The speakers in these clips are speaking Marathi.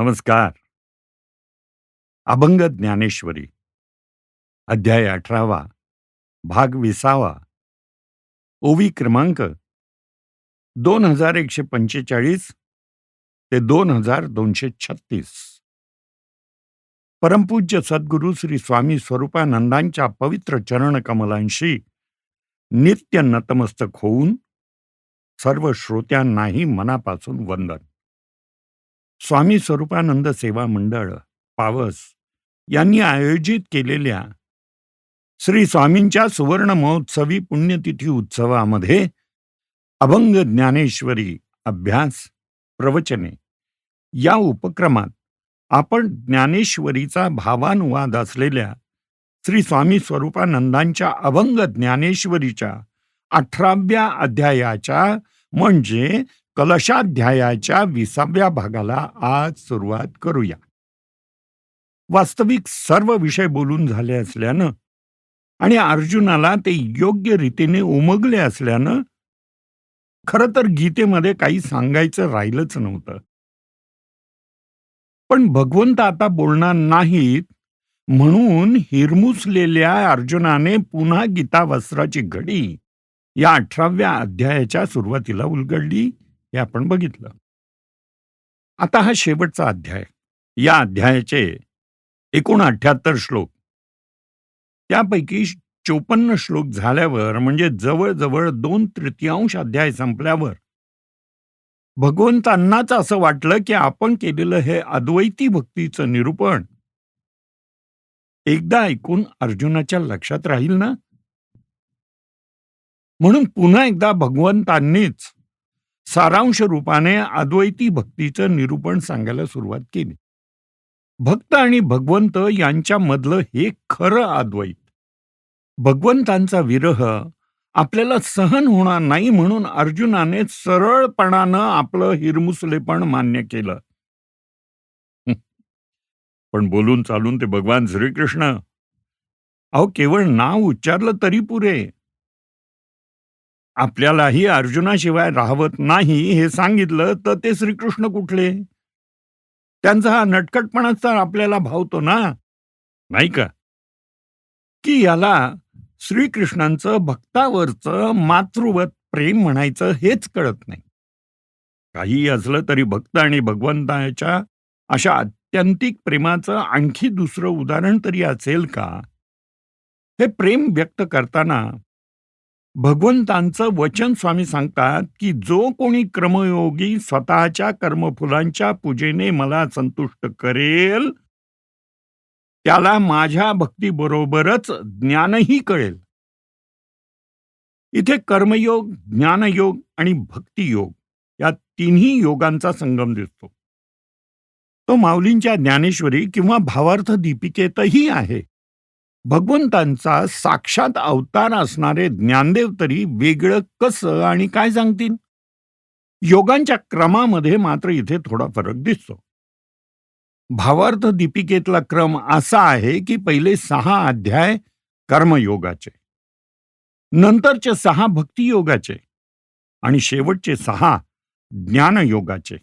नमस्कार. अभंग ज्ञानेश्वरी अध्याय अठरावा भाग विसावा. ओवी क्रमांक दोन हजार एकशे पंचेचाळीस ते दोन हजार दोनशे छत्तीस. परमपूज्य सद्गुरू श्री स्वामी स्वरूपानंदांच्या पवित्र चरण कमलांशी नित्य नतमस्तक होऊन सर्व श्रोत्यांनाही मनापासून वंदन. स्वामी स्वरूपानंद सेवा मंडळ पावस यांनी आयोजित केलेल्या श्री स्वामींच्या सुवर्ण महोत्सवी पुण्यतिथी उत्सवामध्ये अभंग ज्ञानेश्वरी अभ्यास प्रवचने या उपक्रमात आपण ज्ञानेश्वरीचा भावानुवाद असलेल्या श्री स्वामी स्वरूपानंदांच्या अभंग ज्ञानेश्वरीच्या अठराव्या अध्यायाच्या म्हणजे कलशाध्यायाच्या विसाव्या भागाला आज सुरुवात करूया. वास्तविक सर्व विषय बोलून झाले असल्यानं आणि अर्जुनाला ते योग्य रीतीने उमगले असल्यानं खरं तर गीतेमध्ये काही सांगायचं राहिलंच नव्हतं. पण भगवंत आता बोलणार नाहीत म्हणून हिरमुसलेल्या अर्जुनाने पुन्हा गीता वस्त्राची घडी या अठराव्या अध्यायाच्या सुरुवातीला उलगडली. हे आपण बघितलं. आता हा शेवटचा अध्याय. या अध्यायाचे एकूण अठ्याहत्तर श्लोक. त्यापैकी चोपन्न श्लोक झाल्यावर म्हणजे जवळजवळ दोन तृतीयांश अध्याय संपल्यावर भगवंतांनाच असं वाटलं की आपण केलेलं हे अद्वैती भक्तीचं निरूपण एकदा ऐकून अर्जुनाच्या लक्षात राहील ना? म्हणून पुन्हा एकदा भगवंतांनीच सारांश रूपाने अद्वैती भक्तीचं निरूपण सांगायला सुरुवात केली. भक्त आणि भगवंत यांच्यामधलं हे खरं अद्वैत. भगवंतांचा विरह आपल्याला सहन होणार नाही म्हणून अर्जुनाने सरळपणानं आपलं हिरमुसलेपण मान्य केलं. पण बोलून चालून ते भगवान श्रीकृष्ण अहो केवळ नाव उच्चारलं तरी पुरे. आपल्यालाही अर्जुनाशिवाय राहवत नाही हे सांगितलं तर ते श्रीकृष्ण कुठले? त्यांचा हा नटकटपणाच तर आपल्याला भावतो ना? नाही का? की याला श्रीकृष्णांचं भक्तावरचं मातृवत प्रेम म्हणायचं हेच कळत नाही. काही असलं तरी भक्त आणि भगवंताच्या अशा आत्यंतिक प्रेमाचं आणखी दुसरं उदाहरण तरी असेल का? हे प्रेम व्यक्त करताना भगवंतांचं वचन स्वामी सांगतात की जो कोणी क्रमयोगी स्वतःच्या कर्मफुलांच्या पूजेने मला संतुष्ट करेल त्याला माझ्या भक्तीबरोबरच ज्ञानही कळेल. इथे कर्मयोग ज्ञानयोग आणि भक्तियोग या तिन्ही योगांचा संगम दिसतो. तो माऊलींच्या ज्ञानेश्वरी किंवा भावार्थ दीपिकेतही आहे. भगवंतांचा साक्षात अवतार असणारे ज्ञानदेव तरी वेगळं कसं आणि काय सांगतील? योगांच्या क्रमामध्ये मात्र इथे थोडा फरक दिसतो. भावार्थ दीपिकेतला क्रम असा आहे की पहिले सहा अध्याय कर्मयोगाचे नंतरचे सहा भक्तियोगाचे आणि शेवटचे सहा ज्ञानयोगाचे.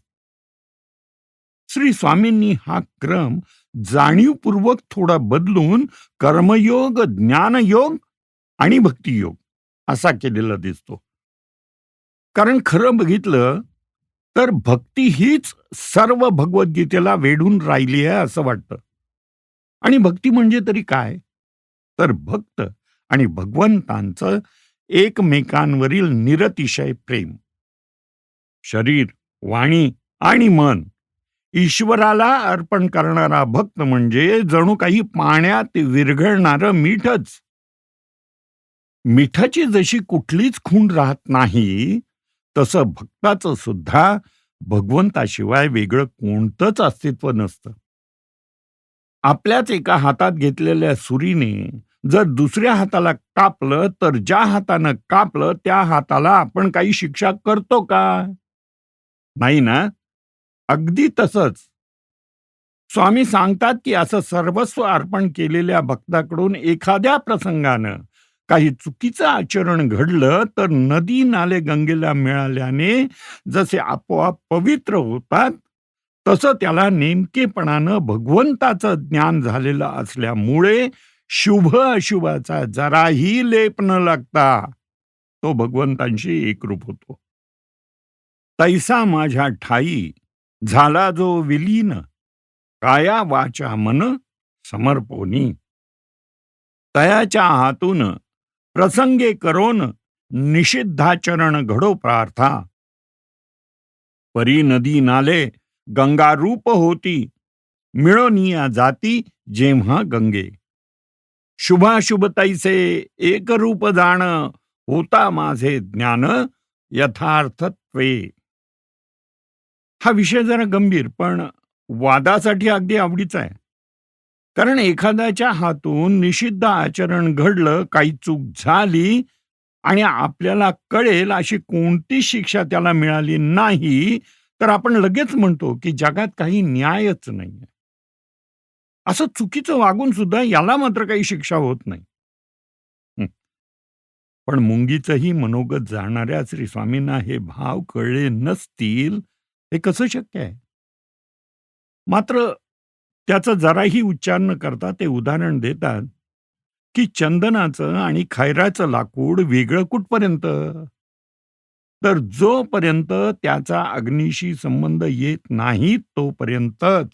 श्री स्वामींनी हा क्रम जाणीवपूर्वक थोडा बदलून कर्मयोग ज्ञानयोग आणि भक्तियोग असा केलेला दिसतो. कारण खरं बघितलं तर भक्ती हीच सर्व भगवद्गीतेला वेढून राहिली आहे असं वाटतं. आणि भक्ती म्हणजे तरी काय? तर भक्त आणि भगवंतांचं एकमेकांवरील निरतिशय प्रेम. शरीर वाणी आणि मन ईश्वराला अर्पण करणारा भक्त म्हणजे जणू काही पाण्यात विरघळणारं मीठच. मिठाची जशी कुठलीच खूण राहत नाही तसं भक्ताचं सुद्धा भगवंताशिवाय वेगळं कोणतंच अस्तित्व नसतं. आपल्याच एका हातात घेतलेल्या सुरीने जर दुसऱ्या हाताला कापलं तर ज्या हातानं कापलं त्या हाताला आपण काही शिक्षा करतो का? नाही ना? अगदी तसंच. स्वामी सांगतात की असं सर्वस्व अर्पण केलेल्या भक्ताकडून एखाद्या प्रसंगानं काही चुकीचं आचरण घडलं तर नदी नाले गंगेला मिळाल्याने जसे आपोआप पवित्र होतात तसं त्याला नेमकेपणानं भगवंताचं ज्ञान झालेलं असल्यामुळे शुभ अशुभाचा जराही लेप न लागता तो भगवंतांशी एकरूप होतो. तैसा माझ्या ठाई झाला जो विलीन काया वाचा मन समर्पोनी. तयाच्या हातून प्रसंगे करोन निषिद्धाचरण घडो प्रार्था. परी नदी नाले गंगारूप होती मिळोनिया जाती जेव्हा गंगे. शुभाशुभ तैसे एक रूप जाण होता माझे ज्ञान यथार्थत्वे. हा विषय जरा गंभीर पण वादासाठी अगदी आवडीचा आहे. कारण एखाद्याच्या हातून निषिद्ध आचरण घडलं काही चूक झाली आणि आपल्याला कळेल अशी कोणती शिक्षा त्याला मिळाली नाही तर आपण लगेच म्हणतो की जगात काही न्यायच नाही असं चुकीचं वागून सुद्धा याला मात्र काही शिक्षा होत नाही. पण मुंगीचंही मनोगत जाणाऱ्या श्री स्वामींना हे भाव कळले नसतील हे कसं शक्य आहे? मात्र त्याचं जराही उच्चार न करता ते उदाहरण देतात की चंदनाचं आणि खैराचं लाकूड वेगळं कुठपर्यंत? तर जोपर्यंत त्याचा अग्नीशी संबंध येत नाही तोपर्यंतच.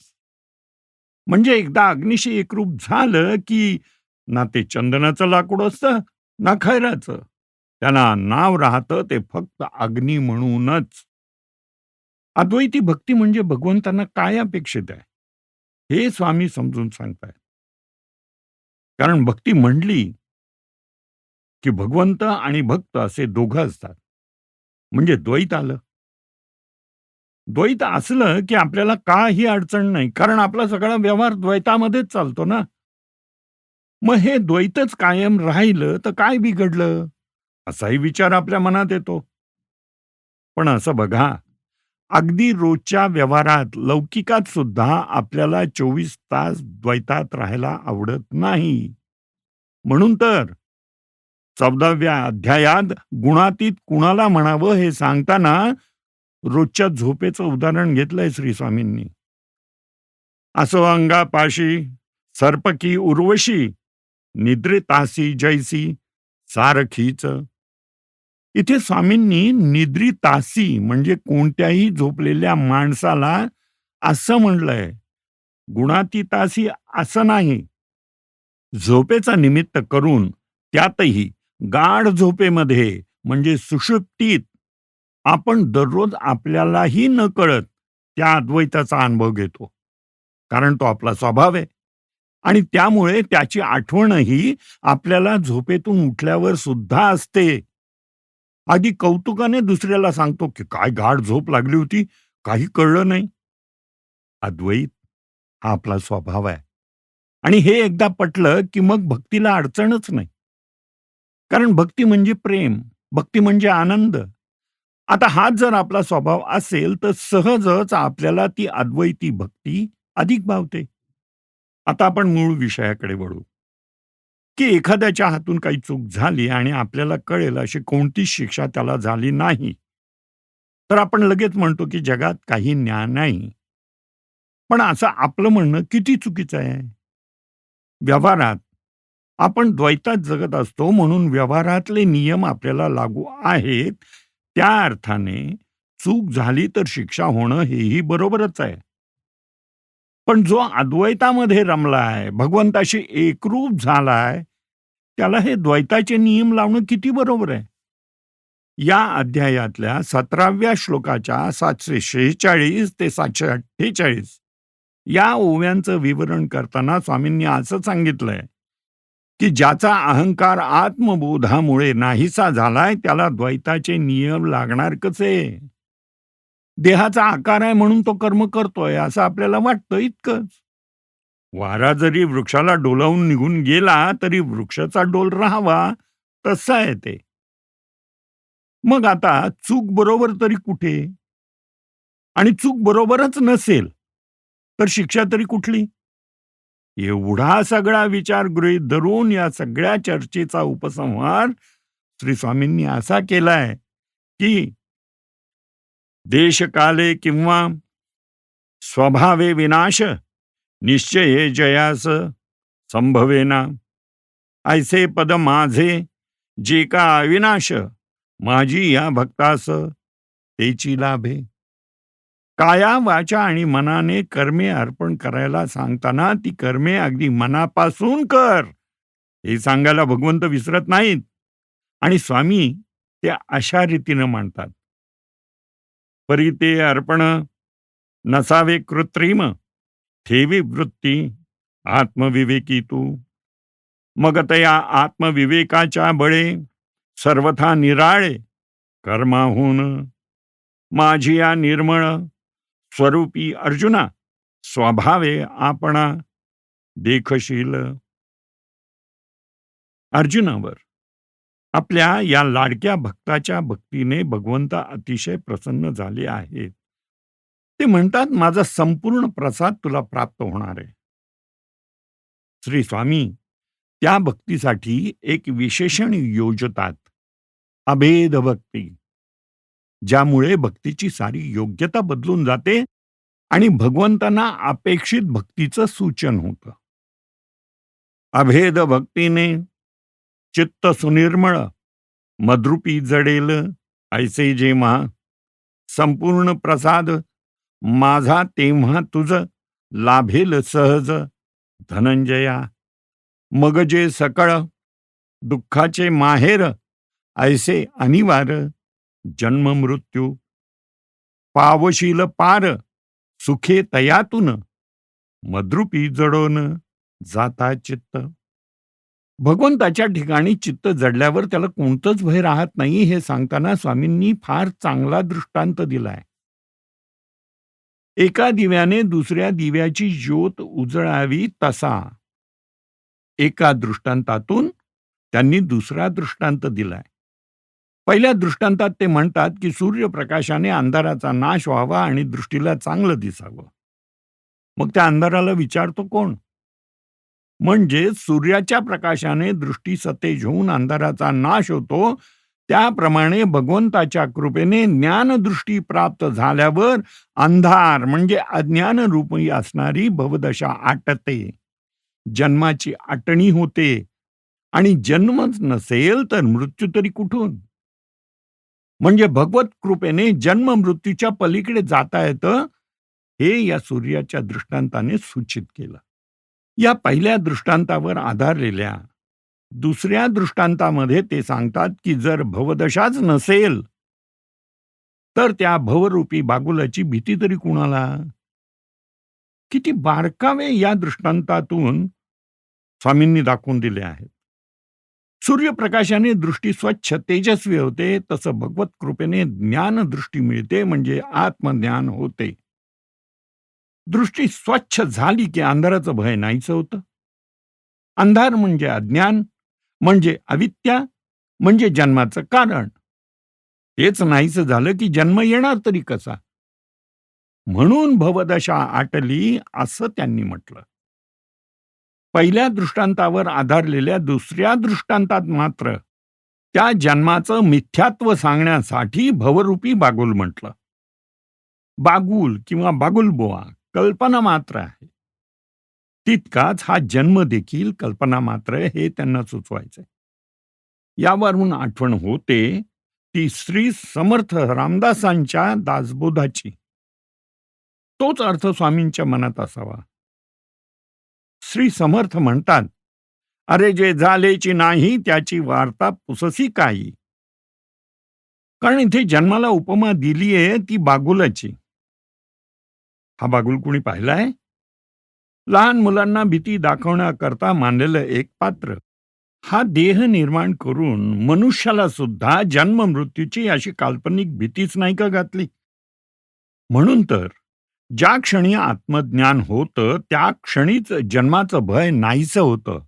म्हणजे एकदा अग्निशी एकरूप झालं की ना ते चंदनाचं लाकूड असतं ना खैराचं. त्याला नाव राहतं ते फक्त अग्नी म्हणूनच. अद्वैती भक्ती म्हणजे भगवंतांना काय अपेक्षित आहे? हे स्वामी समजून सांगतायत. कारण भक्ती म्हणली की भगवंत आणि भक्त असे दोघं असतात. म्हणजे द्वैत आलं. द्वैत असलं की आपल्याला काही अडचण नाही. कारण आपला सगळा व्यवहार द्वैतामध्येच चालतो ना. मग हे द्वैतच कायम राहिलं तर काय बिघडलं? असाही विचार आपल्या मनात येतो. पण असं बघा अगदी रोजच्या व्यवहारात लौकिकात सुद्धा आपल्याला चोवीस तास द्वैतात राहायला आवडत नाही. म्हणून तर चौदाव्या अध्यायात गुणातीत कुणाला म्हणावं हे सांगताना रोजच्या झोपेचं उदाहरण घेतलंय श्री स्वामींनी. असो अंगापाशी सर्पकी उर्वशी निद्रितासी जैसी सारखीच इथे स्वामींनी निद्रितासी म्हणजे कोणत्याही झोपलेल्या माणसाला असं म्हणलंय. गुणातीतासी असं नाही. झोपेचा निमित्त करून त्यातही गाढ झोपेमध्ये म्हणजे सुषुप्तीत आपण दररोज आपल्यालाही न कळत त्या अद्वैताचा अनुभव घेतो. कारण तो आपला स्वभाव आहे. आणि त्यामुळे त्याची आठवणही आपल्याला झोपेतून उठल्यावर सुद्धा असते. आधी कौतुकाने दुसऱ्याला सांगतो की काय गाढ झोप लागली होती काही कळलं नाही. अद्वैत हा आपला स्वभाव आहे. आणि हे एकदा पटलं की मग भक्तीला अडचणच नाही. कारण भक्ती म्हणजे प्रेम भक्ती म्हणजे आनंद. आता हाच जर आपला स्वभाव असेल तर सहजच आपल्याला ती अद्वैती भक्ती अधिक भावते. आता आपण मूळ विषयाकडे वळू. की एखाद्याच्या हातून काही चूक झाली आणि आपल्याला कळेल अशी कोणतीच शिक्षा त्याला झाली नाही. तर आपण लगेच म्हणतो की जगात काही ज्ञान नाही. पण असं आपलं म्हणणं किती चुकीचं आहे? व्यवहारात. आपण द्वैतात जगत असतो म्हणून व्यवहारातले नियम आपल्याला लागू आहेत. त्या अर्थाने चूक झाली तर शिक्षा होणं हेही बरोबरच आहे. पण जो अद्वैतामध्ये रमलाय भगवंताशी एकरूप झालाय त्याला हे द्वैताचे नियम लावणं किती बरोबर आहे? या अध्यायातल्या सतराव्या श्लोकाच्या सातशे शेहेचाळीस ते सातशे अठ्ठेचाळीस या ओव्यांचं विवरण करताना स्वामींनी असं सांगितलंय की ज्याचा अहंकार आत्मबोधामुळे नाहीसा झालाय त्याला द्वैताचे नियम लागणार कसे? देहाचा आकार आहे म्हणून तो कर्म करतोय असं आपल्याला वाटतं इतकंच. वारा जरी वृक्षाला डोलावून निघून गेला तरी वृक्षाचा डोल राहावा तसं आहे ते. मग आता चूक बरोबर तरी कुठे? आणि चूक बरोबरच नसेल तर शिक्षा तरी कुठली? एवढा सगळा विचार गृहीत धरून या सगळ्या चर्चेचा उपसंहार श्री स्वामींनी असा केलाय की देशकाले किंवा स्वभावे विनाश निश्चये जयास संभवेना. ऐसे पद माझे जे का अविनाश माझी या भक्तास तेची लाभे. काया वाचा आणि मनाने कर्मे अर्पण करायला सांगताना ती कर्मे अगदी मनापासून कर हे सांगायला भगवंत विसरत नाहीत. आणि स्वामी ते अशा रीतीनं मांडतात. परी ते अर्पण नसावे कृत्रिम ठेवी वृत्ती आत्मविवेकी तू. मग तया आत्मविवेकाच्या बळे सर्वथा निराळे कर्माहून. माझी या निर्मळ स्वरूपी अर्जुना स्वभावे आपणा देखशील. अर्जुनावर आपल्या या लाडक्या भक्ताच्या भक्तीने भगवंत अतिशय प्रसन्न झाले आहेत ते म्हणतात माझा संपूर्ण प्रसाद तुला प्राप्त होणार आहे. श्री स्वामी त्या भक्तीसाठी एक विशेषण योजतात. अभेद भक्ती ज्यामुळे भक्तीची सारी योग्यता बदलून जाते आणि भगवंतांना अपेक्षित भक्तीचं सूचन होतं. अभेद भक्तीने चित्त सुनिर्मळ मद्रुपी जडेल ऐसे जेव्हा संपूर्ण प्रसाद माझा तेव्हा तुझ लाभेल सहज धनंजया. मग जे सकळ दुःखाचे माहेर ऐसे अनिवार जन्म मृत्यू. पावशील पार सुखे तयातून मद्रुपी जडोन जाता चित्त. भगवंताच्या ठिकाणी चित्त जडल्यावर त्याला कोणतंच भय राहत नाही हे सांगताना स्वामींनी फार चांगला दृष्टांत दिलाय. एका दिव्याने दुसऱ्या दिव्याची ज्योत उजळावी तसा. एका दृष्टांतातून त्यांनी दुसरा दृष्टांत दिलाय. पहिल्या दृष्टांतात ते म्हणतात की सूर्यप्रकाशाने अंधाराचा नाश व्हावा आणि दृष्टीला चांगलं दिसावं. मग त्या अंधाराला विचारतो कोण? म्हणजे सूर्याच्या प्रकाशाने दृष्टी सतेज होऊन अंधाराचा नाश होतो त्याप्रमाणे भगवंताच्या कृपेने ज्ञानदृष्टी प्राप्त झाल्यावर अंधार म्हणजे अज्ञान रूपी असणारी भवदशा आटते. जन्माची आटणी होते आणि जन्मच नसेल तर मृत्यू तरी कुठून? म्हणजे भगवत कृपेने जन्म मृत्यूच्या पलीकडे जाता येतं हे या सूर्याच्या दृष्टांताने सूचित केलं. या पहिल्या दृष्टांतावर आधारलेल्या दुसऱ्या दृष्टांतामध्ये ते सांगतात की जर भवदशाच नसेल तर त्या भवरूपी बागुलाची भीती तरी कुणाला? किती बारकावे या दृष्टांतातून स्वामींनी दाखवून दिले आहेत. सूर्यप्रकाशाने दृष्टी स्वच्छ तेजस्वी होते तसं भगवत कृपेने ज्ञान दृष्टी मिळते म्हणजे आत्मज्ञान होते. दृष्टी स्वच्छ झाली की अंधाराचं भय नाहीचं होतं. अंधार म्हणजे अज्ञान म्हणजे अविद्या म्हणजे जन्माचं कारण. तेच नाहीचं झालं की जन्म येणार तरी कसा? म्हणून भवदशा आटली असं त्यांनी म्हटलं. पहिल्या दृष्टांतावर आधारलेल्या दुसऱ्या दृष्टांतात मात्र त्या जन्माचं मिथ्यात्व सांगण्यासाठी भवरूपी बागुल म्हटलं. बागुल किंवा बागुलबोआ कल्पना मात्र आहे. तितकाच हा जन्म देखील कल्पना मात्र हे त्यांना सुचवायचंय यावरून आठवण होते ती श्री समर्थ रामदासांच्या दासबोधाची. तोच अर्थ स्वामींच्या मनात असावा. श्री समर्थ म्हणतात अरे जे झालेची नाही त्याची वार्ता पुससी काही. कारण इथे जन्माला उपमा दिली आहे ती बागुलाची. हा बागुल कुणी पाहिलाय लहान मुलांना भीती दाखवण्याकरता मानलेलं एक पात्र. हा देह निर्माण करून मनुष्याला सुद्धा जन्म मृत्यूची अशी काल्पनिक भीतीच नाही का घातली? म्हणून तर ज्या क्षणी आत्मज्ञान होतं त्या क्षणीच जन्माचं भय नाहीचं होतं.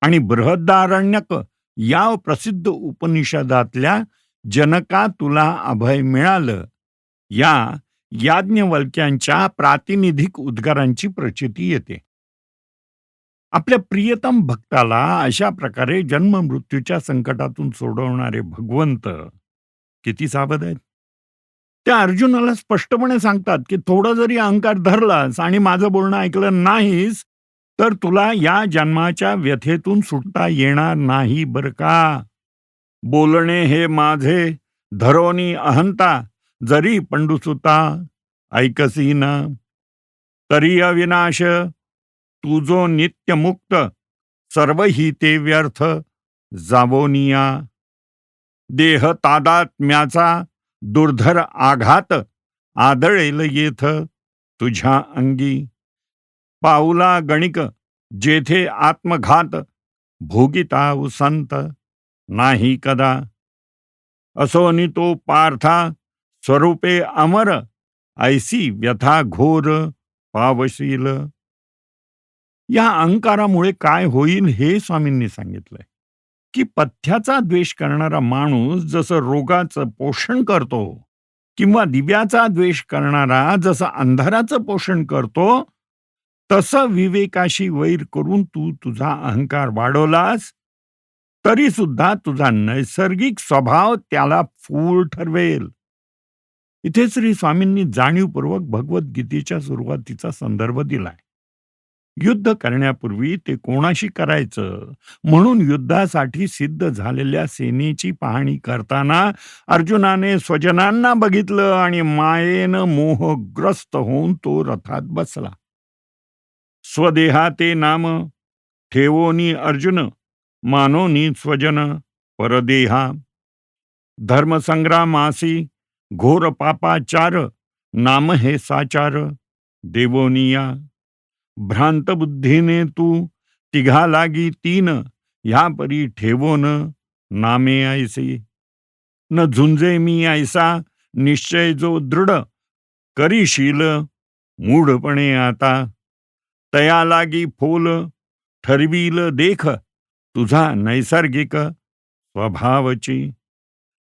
आणि बृहदारण्यक या प्रसिद्ध उपनिषदातल्या जनका तुला अभय मिळालं. या याज्ञवल्क्यांच्या प्रातिनिधिक उद्गारांची प्रचिती येते आपल्या प्रियतम भक्ताला अशा प्रकारे जन्म मृत्यूच्या संकटातून सोडवणारे भगवंत किती सावध आहेत त्या अर्जुनाला स्पष्टपणे सांगतात, की थोडा जरी अहंकार धरलास आणि माझं बोलणं ऐकलं नाहीस, तर तुला या जन्माच्या व्यथेतून सुटता येणार नाही बरं का. बोलणे हे माझे धरोनी अहंता, जरी पंडुसुता ऐकसी न. तरी अविनाश तुझो नित्य मुक्त, सर्वही ते व्यर्थ जावोनिया. देह तादात्म्याचा दुर्धर आघात आदळेल येथ तुझ्या अंगी. पाऊला गणिक जेथे आत्मघात भोगिता संत नाही कदा. असोनी तो पार्था स्वरूपे अमर ऐसी व्यथा घोर पावशील. या अहंकारामुळे काय होईल हे स्वामींनी सांगितलंय की पथ्याचा द्वेष करणारा माणूस जसं रोगाचं पोषण करतो किंवा दिव्याचा द्वेष करणारा जसं अंधाराचं पोषण करतो तसं विवेकाशी वैर करून तू तुझा अहंकार वाढवलास तरी सुद्धा तुझा नैसर्गिक स्वभाव त्याला फूल ठरवेल इथे श्री स्वामींनी जाणीवपूर्वक भगवद्गीतेच्या सुरुवातीचा संदर्भ दिलाय. युद्ध करण्यापूर्वी ते कोणाशी करायचं? म्हणून युद्धासाठी सिद्ध झालेल्या सेनेची पाहणी करताना अर्जुनाने स्वजनांना बघितलं आणि मायेनं मोहग्रस्त होऊन तो रथात बसला. स्वदेहाते नाम ठेवोनी अर्जुन मानोनी स्वजन परदेहा. धर्मसंग्रामासी घोर पापाचार नाम हे साचार. देवोनिया भ्रांत बुद्धीने तू तिघा लागी तीन ह्या परी ठेवोन नामे ऐसे. न झुंजे मी ऐसा निश्चय जो दृढ करीशील मूढपणे आता. तया लागी फोल ठरवील देख तुझा नैसर्गिक स्वभावची.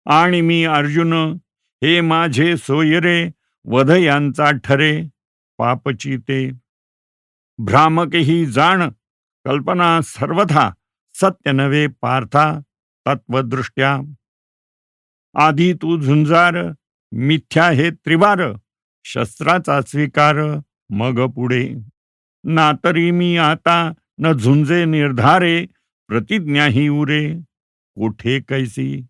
आणि मी अर्जुन हे माझे सोयरे वध यांचा ठरे पापची ते. भ्रामकही जाण कल्पना सर्वथा सत्य नव्हे पार्था तत्वदृष्ट्या आधी तू झुंजार मिथ्या हे त्रिवार शस्त्राचा स्वीकार मग पुढे. ना तरी मी आता न झुंजे निर्धारे प्रतिज्ञा ही उरे. कोठे कैसी?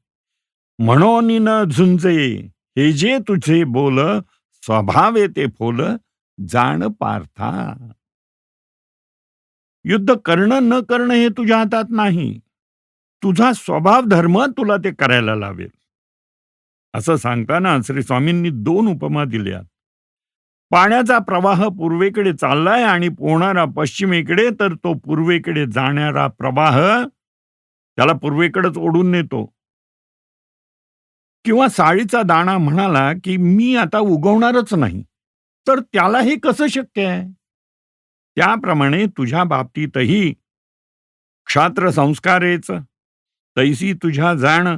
म्हणून न झुंजे. हे जे तुझे बोल स्वभावे ते फोल जाण पार्था. युद्ध करणं न करणं हे तुझ्या हातात नाही. तुझा स्वभाव धर्म तुला ते करायला लावेल. असं सांगताना श्री स्वामींनी दोन उपमा दिल्या. पाण्याचा प्रवाह पूर्वेकडे चाललाय आणि पोहणारा पश्चिमेकडे तर तो पूर्वेकडे जाणारा प्रवाह त्याला पूर्वेकडेच ओढून नेतो. किंवा साळीचा दाणा म्हणाला की मी आता उगवणारच नाही तर त्याला हे कसं शक्य आहे? त्याप्रमाणे तुझ्या बाबतीतही क्षात्र संस्कारेच. तैसी तुझ्या जाण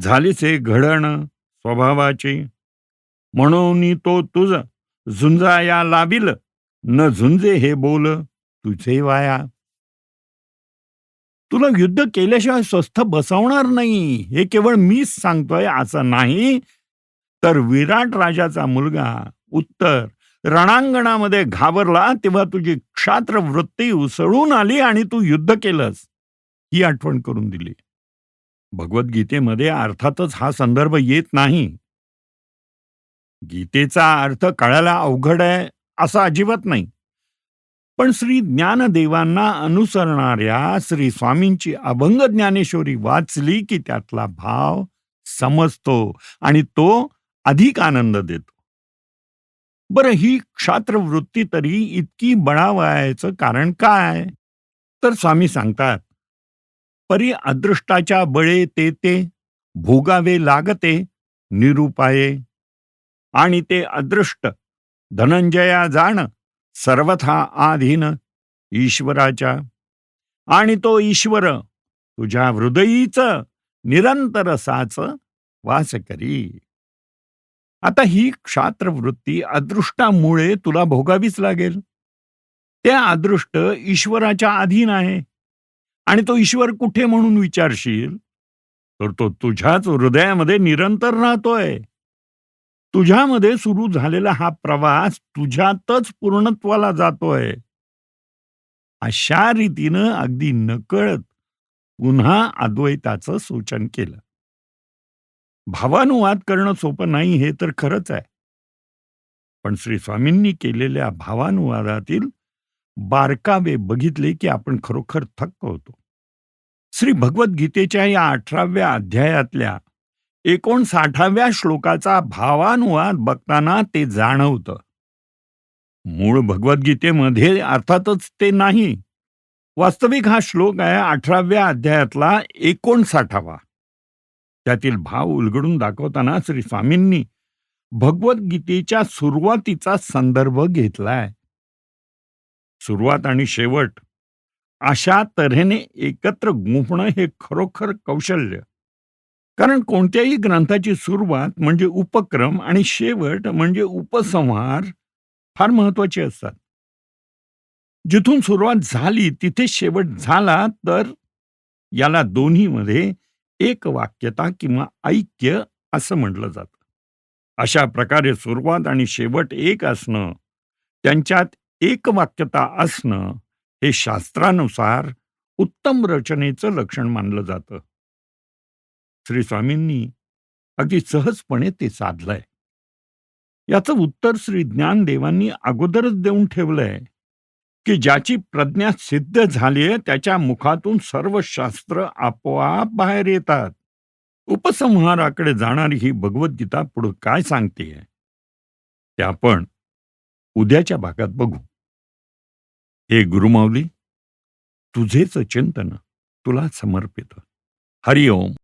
झालीचे घडण स्वभावाचे. म्हणून तो तुझ झुंजाया लाबिल न झुंजे हे बोल तुझे वाया. तुला युद्ध केल्याशिवाय स्वस्थ बसवणार नाही. हे केवळ मीच सांगतोय असं नाही. तर विराट राजाचा मुलगा उत्तर रणांगणामध्ये घाबरला तेव्हा तुझी क्षात्र वृत्ती उसळून आली आणि तू युद्ध केलंस. ही आठवण करून दिली. भगवद्गीतेमध्ये अर्थातच हा संदर्भ येत नाही. गीतेचा अर्थ कळायला अवघड आहे असं अजिबात नाही. पण श्री ज्ञानदेवांना अनुसरणाऱ्या श्री स्वामींची अभंग ज्ञानेश्वरी वाचली की त्यातला भाव समजतो आणि तो अधिक आनंद देतो. बरं ही क्षात्र वृत्ती तरी इतकी बळावायचं कारण काय? तर स्वामी सांगतात परी अदृष्टाच्या बळे ते ते भोगावे लागते निरुपाये. आणि ते अदृष्ट धनंजया जाण सर्वथा आधीन ईश्वराच्या. आणि तो ईश्वर तुझ्या हृदयीच निरंतर साच वास करी. आता ही क्षात्रवृत्ती अदृष्टामुळे तुला भोगावीच लागेल. त्या अदृष्ट ईश्वराच्या अधीन आहे. आणि तो ईश्वर कुठे म्हणून विचारशील? तर तो तुझ्याच हृदयामध्ये निरंतर राहतोय. तुझ्यामध्ये सुरू झालेला हा प्रवास तुझ्यातच पूर्णत्वाला जातोय. अशा रीतीनं अगदी नकळत पुन्हा अद्वैताचं सूचन केलं. भावानुवाद करणं सोपं नाही हे तर खरंच आहे. पण श्री स्वामींनी केलेल्या भावानुवादातील बारकावे बघितले की आपण खरोखर थक्क होतो. श्री भगवद्गीतेच्या या 18व्या अध्यायातल्या 59व्या श्लोकाचा भावानुवाद बघताना ते जाणवतं. मूळ भगवद्गीतेमध्ये अर्थातच ते नाही. वास्तविक हा श्लोक आहे 18व्या अध्यायातला 59वा. त्यातील भाव उलगडून दाखवताना श्री स्वामींनी भगवद्गीतेच्या सुरुवातीचा संदर्भ घेतलाय. सुरुवात आणि शेवट अशा तऱ्हेने एकत्र गुंफणं हे खरोखर कौशल्य. कारण कोणत्याही ग्रंथाची सुरुवात म्हणजे उपक्रम आणि शेवट म्हणजे उपसंहार फार महत्त्वाचे असतात. जिथून सुरुवात झाली तिथे शेवट झाला तर याला दोन्हीमध्ये एकवाक्यता किंवा ऐक्य असं म्हटलं जातं. अशा प्रकारे सुरुवात आणि शेवट एक असणं, त्यांच्यात एक वाक्यता असणं हे शास्त्रानुसार उत्तम रचनेचं लक्षण मानलं जातं. श्री स्वामींनी अगदी सहजपणे ते साधलंय. याचं उत्तर श्री ज्ञानदेवांनी अगोदरच देऊन ठेवलंय, की ज्याची प्रज्ञा सिद्ध झालीय त्याच्या मुखातून सर्व शास्त्र आपोआप बाहेर येतात. उपसंहाराकडे जाणारी ही भगवद्गीता पुढं काय सांगतेय? ते आपण उद्याच्या भागात बघू. हे गुरुमावली तुझेच चिंतन तुला समर्पित. हरिओम.